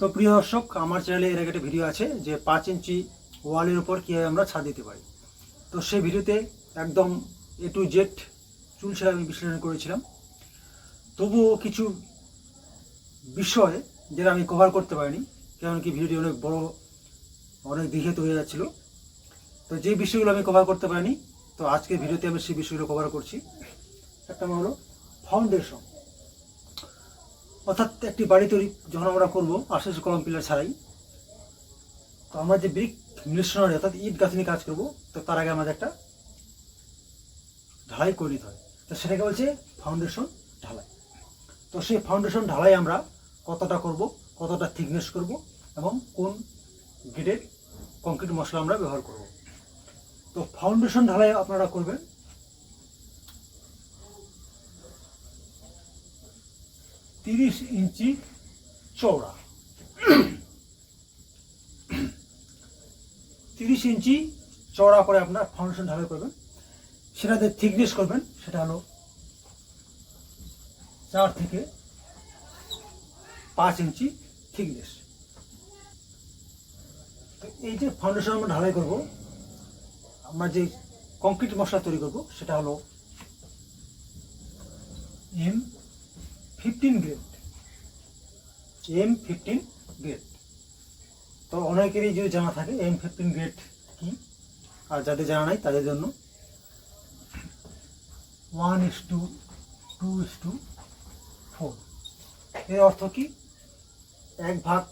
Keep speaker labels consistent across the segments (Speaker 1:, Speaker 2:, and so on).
Speaker 1: তো প্রিয় দর্শক, আমার চ্যানেলে এর একটা ভিডিও আছে যে পাঁচ ইঞ্চি ওয়ালের উপর কীভাবে আমরা ছাদ দিতে পারি। তো সেই ভিডিওতে একদম এ টু জেড চুল ছাড়া আমি বিশ্লেষণ করেছিলাম। তবুও কিছু বিষয় যেটা আমি কভার করতে পারিনি কারণ কি ভিডিওটি অনেক বড়, অনেক দীঘিত হয়ে যাচ্ছিল। তো যে বিষয়গুলো আমি কভার করতে পারিনি, তো আজকের ভিডিওতে আমি সেই বিষয়গুলো কভার করছি। একটা হলো ফাউন্ডেশন অর্থাৎ একটি বাড়ি তৈরি যখন আমরা করব আশেষ কলম পিলার ছাড়াই, তো আমরা যে ব্রিক মিশ্রণে অর্থাৎ ইট গাঁথনি কাজ করব, তো তার আগে আমাদের একটা ঢালাই করে নিতে হয় তো সেটাকে বলছে ফাউন্ডেশন ঢালাই। তো সেই ফাউন্ডেশন ঢালাই আমরা কতটা করব, কতটা থিকনেস করব, এবং কোন গ্রেডের কংক্রিট মশলা আমরা ব্যবহার করব। তো ফাউন্ডেশন ঢালাই আপনারা করবেন তিরিশ ইঞ্চি চওড়া। তিরিশ ইঞ্চি চওড়া করে আপনার ফাউন্ডেশন ঢালাই করবেন। সেটাতে থিকনেস করবেন, সেটা হলো চার থেকে পাঁচ ইঞ্চি থিকনেস এই যে ফাউন্ডেশন আমরা ঢালাই করব, আমরা যে কংক্রিট মশলা তৈরি করব, সেটা হলো M fifteen grade M fifteen grade তো অনেকেরই যদি জানা থাকে এম ফিফটিন গ্রেড কি? আর যাদের জানা নাই, তাদের জন্য one is to two is to four এর অর্থ কি? এক ভাগ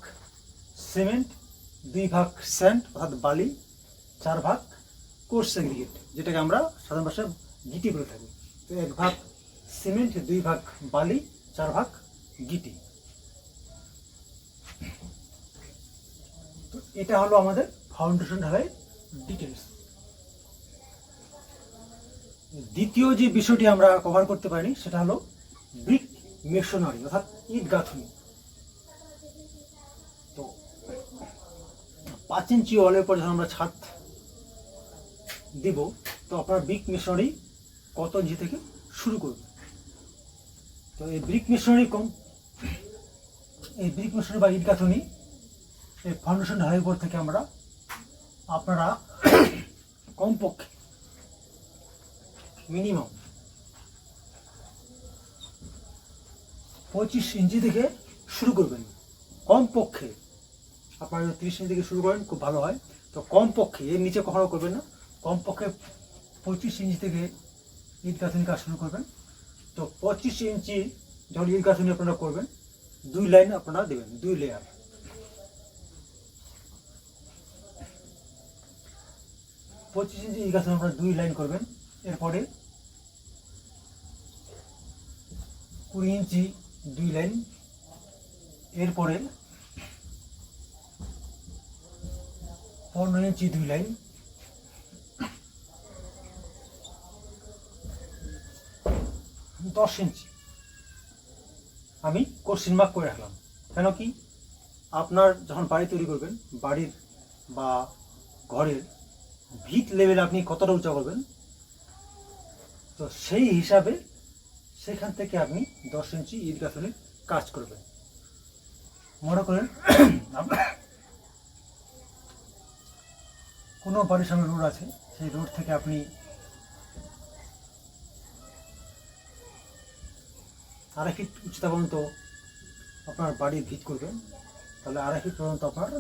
Speaker 1: সিমেন্ট দুই ভাগ স্যান্ড অর্থাৎ বালি, চার ভাগ কোর্স সেগ্রিগেট যেটাকে আমরা সাধারণ ভাষায় গিটি বলে থাকি। তো এক ভাগ সিমেন্ট দুই ভাগ বালি চার ভাগ গিটি। তো এটা হলো আমাদের ফাউন্ডেশন ঢালাই ডিটেলস দ্বিতীয় যে বিষয়টি আমরা কভার করতে পারিনি, সেটা হলো ব্রিক মেশনারি অর্থাৎ ইট গাঁথনি। তো পাঁচ ইঞ্চি ওয়ালের পর যখন আমরা ছাদ দিব, তো আপনার ব্রিক মেশনারি কত ইঞ্চি থেকে শুরু করবে তো এই ব্রিক মিশনারি কম, এই ব্রিক মিশনারি বা ইট গাঁথনি এই ফাউন্ডেশন উপর থেকে আমরা আপনারা কমপক্ষে মিনিমাম পঁচিশ ইঞ্চি থেকে শুরু করবেন। কমপক্ষে আপনারা যদি তিরিশ ইঞ্চি থেকে শুরু করেন, খুব ভালো হয়। তো কমপক্ষে, এর নিচে কখনো করবেন না, কমপক্ষে পঁচিশ ইঞ্চি থেকে ইট গাঁথনি কাজ শুরু করবেন। তো পঁচিশ ইঞ্চি যখন ইট গাঁথনি আপনারা করবেন। দুই লাইন আপনারা দেবেন, দুই লেয়ার পঁচিশ ইঞ্চি ইট গাঁথনি আপনারা দুই লাইন করবেন। এরপরে কুড়ি ইঞ্চি দুই লাইন। এরপরে পনেরো ইঞ্চি দুই লাইন। দশ ইঞ্চি। আমি কোশ্চিন মার্ক করে রাখলাম। কেন কি? আপনার যখন বাড়ি তৈরি করবেন, বাড়ির বা ঘরের ভিত লেভেল আপনি কতটা উঁচা করবেন, তো সেই হিসাবে সেখান থেকে আপনি দশ ইঞ্চি ইট কাজ করবেন। মনে করেন কোনো বাড়ির সামনে রোড আছে, সেই রোড থেকে আপনি আড়াই ফিট উচ্চতা পর্যন্ত আপনার বাড়ির ভিত করবেন তাহলে আড়াই ফিট পর্যন্ত আপনার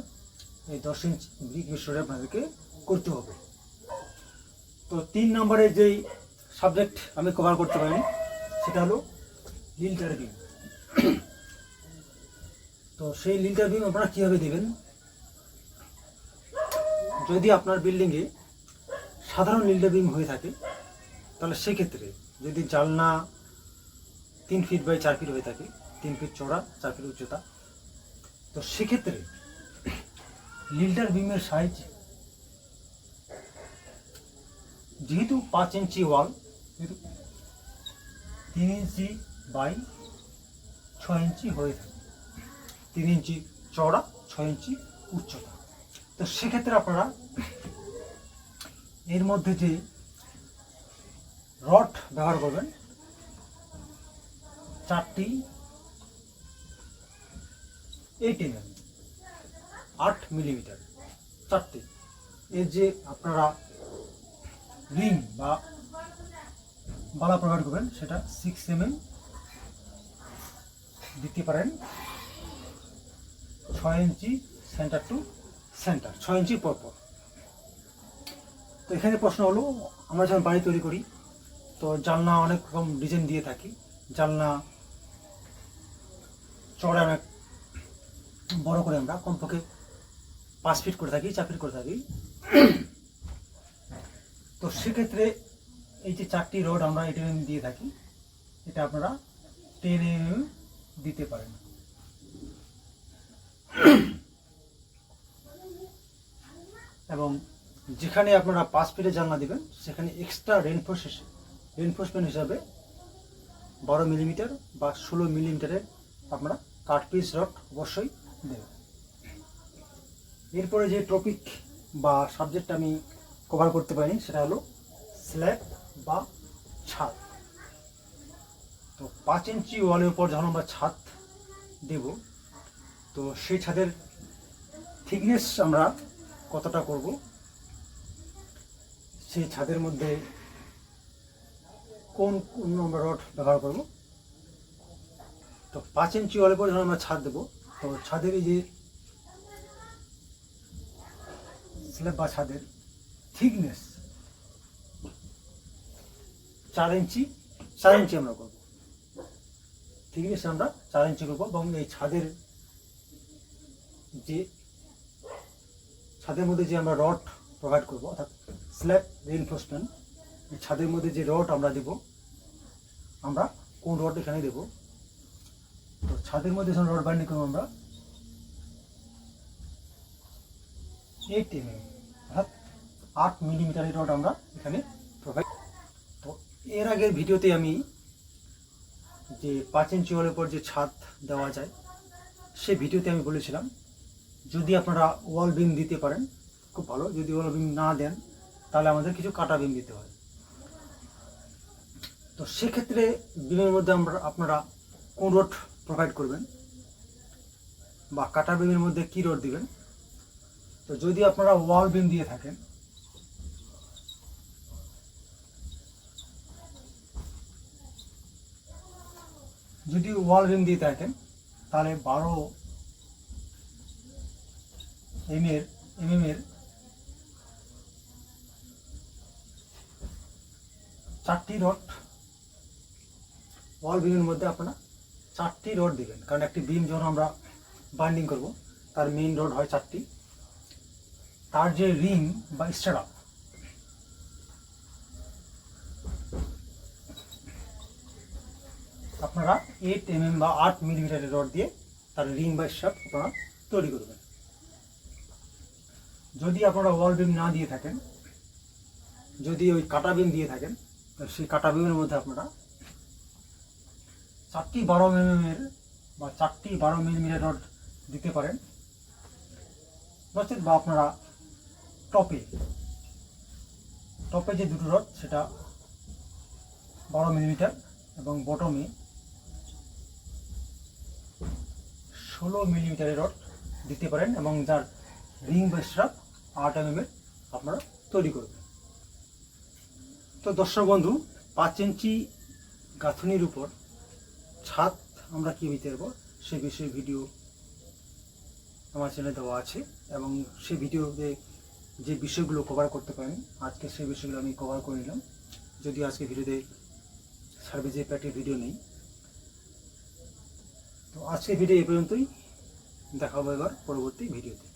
Speaker 1: এই দশ ইঞ্চ ব্রিক মিশ্রণে আপনাদেরকে করতে হবে। তো তিন নম্বরের যেই সাবজেক্ট আমি কভার করতে পারিনি, সেটা হলো লিল্টার বিম তো সেই লিল্টার বিম আপনারা কীভাবে দেবেন? যদি আপনার বিল্ডিংয়ে সাধারণ লিল্টার বিম হয়ে থাকে, তাহলে সেক্ষেত্রে যদি জালনা তিন ফিট বাই চার ফিট হয়ে থাকে, তিন ফিট চড়া চার ফিট উচ্চতা। তো সেক্ষেত্রে লিল্টার বিমের সাইজ যেহেতু পাঁচ ইঞ্চি ওয়াল যেহেতু তিন ইঞ্চি বাই ছয় ইঞ্চি হয়ে থাকে। তিন ইঞ্চি চড়া ছয় ইঞ্চি উচ্চতা। তো সেক্ষেত্রে আপনারা এর মধ্যে যে রড ব্যবহার করবেন চারটি এইট এম আট মিলিমিটার চারটে। এর যে আপনারা রিং বা বালা প্রোভাইড করবেন, সেটা সিক্স এম দিতে পারেন। ছয় ইঞ্চি সেন্টার টু সেন্টার ছয় ইঞ্চি পর পর। তো এখানে প্রশ্ন হলো, আমরা যখন বাড়ি তৈরি করি, তো জানলা অনেক রকম ডিজাইন দিয়ে থাকি। জানলা চড়া অনেক বড় করে আমরা কমপক্ষে পাঁচ ফিট করে থাকি, চার ফিট করে থাকি। তো সেক্ষেত্রে এই যে চারটি রড আমরা এটা দিয়ে থাকি, এটা আপনারা টেন এম দিতে পারেন। এবং যেখানে আপনারা পাঁচ ফিটের জানলা দিবেন, সেখানে এক্সট্রা রেনফোর্স রেনফোর্সমেন্ট হিসাবে বারো মিলিমিটার বা ষোলো মিলিমিটারের আপনারা কাঠ পিস রড অবশ্যই দেবেন এরপরে যে টপিক বা সাবজেক্ট আমি কভার করতে পারিনি, সেটা হলো স্ল্যাব বা ছাদ। তো পাঁচ ইঞ্চি ওয়ালের উপর যখন আমরা ছাদ দেব, তো সেই ছাদের থিকনেস আমরা কতটা করব? সেই ছাদের মধ্যে কোন কোন আমরা রড ব্যবহার করব? তো পাঁচ ইঞ্চি ওয়ালের পর আমরা ছাদ দেবো। তো ছাদের যে স্ল্যাব বা ছাদের থিকনেস চার ইঞ্চি চার ইঞ্চি আমরা করব। থিকনেস আমরা চার ইঞ্চি করব এবং এই ছাদের যে ছাদের মধ্যে যে আমরা রড প্রোভাইড করব, অর্থাৎ স্ল্যাব এই ছাদের মধ্যে যে রড আমরা দেব, আমরা কোন রড এখানে দেব? তো ছাদের মধ্যে যখন রড বাইন্ডিং করব আমরা এইট এম অর্থাৎ আট মিলিমিটারের রড আমরা এখানে প্রোভাইড তো এর আগের ভিডিওতে আমি যে পাঁচ ইঞ্চি ওয়ালের উপর যে ছাদ দেওয়া যায়, সে ভিডিওতে আমি বলেছিলাম, যদি আপনারা ওয়াল বিম দিতে পারেন, খুব ভালো, যদি ওয়াল বিম না দেন, তাহলে আমাদের কিছু কাটা বিম দিতে হয়। তো সেক্ষেত্রে বিমের মধ্যে আমরা আপনারা কোন রোড প্রোভাইড করবেন বা কাটা বিমের মধ্যে কী রোড দিবেন। তো যদি আপনারা ওয়াল বিম দিয়ে থাকেন, যদি ওয়াল বিম দিয়ে থাকেন, তাহলে বারো এম এর এম এম এর চারটি রড ওয়াল বিমের মধ্যে আপনারা চারটি রড দিবেন। কারণ একটি বিম যখন আমরা বাইন্ডিং করব, তার মেইন রড হয় চারটি। তার যে রিং বা স্টারা আপনারা এইট এম এম বা আট মিলিমিটারের রড দিয়ে তার রিং বা স্টাপ আপনারা তৈরি করবেন। যদি আপনারা ওয়াল বিম না দিয়ে থাকেন, যদি ওই কাটা বিম দিয়ে থাকেন সেই কাটা বিমের মধ্যে আপনারা চারটি বারো এম এর বা চারটি বারো মিলিমিটার রড দিতে পারেন। বা আপনারা টপে টপে যে দুটো রড, সেটা বারো মিলিমিটার এবং বটমে ষোলো মিলিমিটারের রড দিতে পারেন এবং যার রিং বা স্ট্রাপ আট এম এর আপনারা তৈরি করবেন। তো দর্শক বন্ধু, পাঁচ ইঞ্চি গাঁথনির উপর ছাদ আমরা কীভাবে দেবো সে বিষয়ে ভিডিও আমার চ্যানেলে দেওয়া আছে এবং সেই ভিডিওতে যে বিষয়গুলো কভার করতে পারেন, আজকে সেই বিষয়গুলো আমি কভার করে নিলাম। যদি আজকে ভিডিওতে সার্ভিসে প্যাকের ভিডিও নেই। তো আজকে ভিডিও এ পর্যন্তই। দেখা হবে এবার পরবর্তী ভিডিওতে